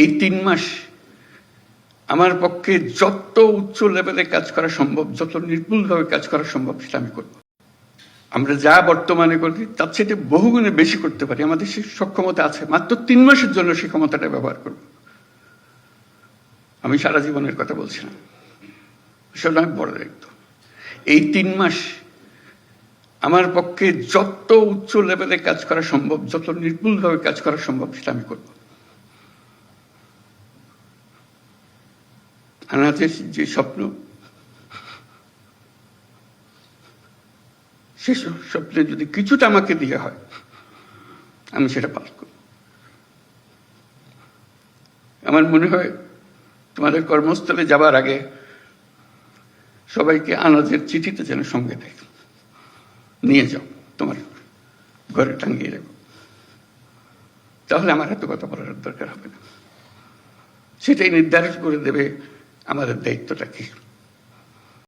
এই তিন মাস আমার পক্ষে যত উচ্চ লেভেলে কাজ করা সম্ভব, যত নির্ভুলভাবে কাজ করা সম্ভব সেটা আমি করব। আমরা যা বর্তমানে করি তার চেয়ে বহুগুণে বেশি করতে পারি। আমাদের সে সক্ষমতা আছে। মাত্র তিন মাসের জন্য সেই ক্ষমতাটা ব্যবহার করব। আমি সারা জীবনের কথা বলছি না। সেটা আমি বড় একদম এই তিন মাস আমার পক্ষে যত উচ্চ লেভেলে কাজ করা সম্ভব, যত নির্ভুলভাবে কাজ করা সম্ভব সেটা আমি করব। আনাজের যে স্বপ্ন, সে স্বপ্নে যদি কিছুটা আমাকে দিয়ে হয়, আমি সেটা পালন করব। আমার মনে হয় তোমাদের কর্মস্থলে যাবার আগে সবাইকে আনাজের চিঠিতে যেন সঙ্গে দেয় নিয়ে যাও, তোমার ঘরে টাঙিয়ে রাখো। তাহলে আমার এত কথা বলার দরকার হবে না। সেটাই নির্ধারণ করে দেবে আমাদের দায়িত্বটা কি